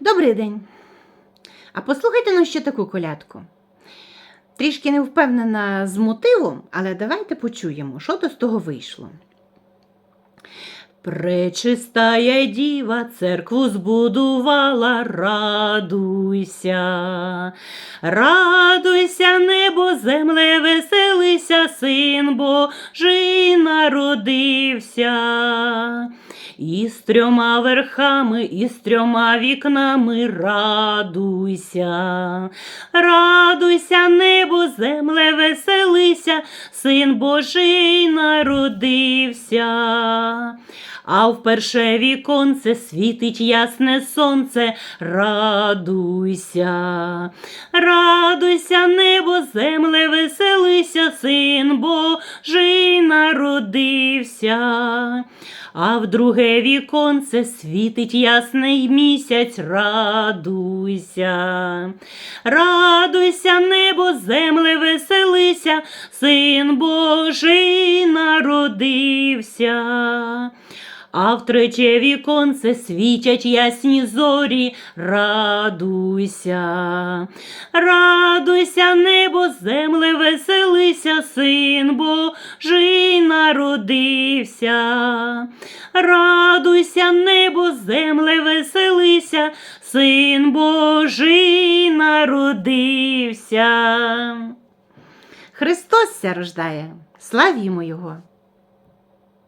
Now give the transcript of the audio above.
Добрий день. А послухайте ну ще таку колядку. Трішки не впевнена з мотивом, але давайте почуємо, що то з того вийшло. Пречистая діва церкву збудувала, радуйся, радуйся, небо, земле, веселися, син Божий народився. І з трьома верхами, і з трьома вікнами радуйся, радуйся, небо, земле, веселися, син Божий народився. А в перше віконце світить ясне сонце, радуйся, радуйся, небо, земле, веселися, син Божий народився. А в друге віконце світить ясний місяць, радуйся, радуйся, небо, земле, веселися, син Божий народився. А в третє віконце світять ясні зорі, радуйся, радуйся, небо, земле, веселися, син Божий народився. Радуйся, небо, земле, веселися, син Божий народився. Христос ся рождає, славімо Його!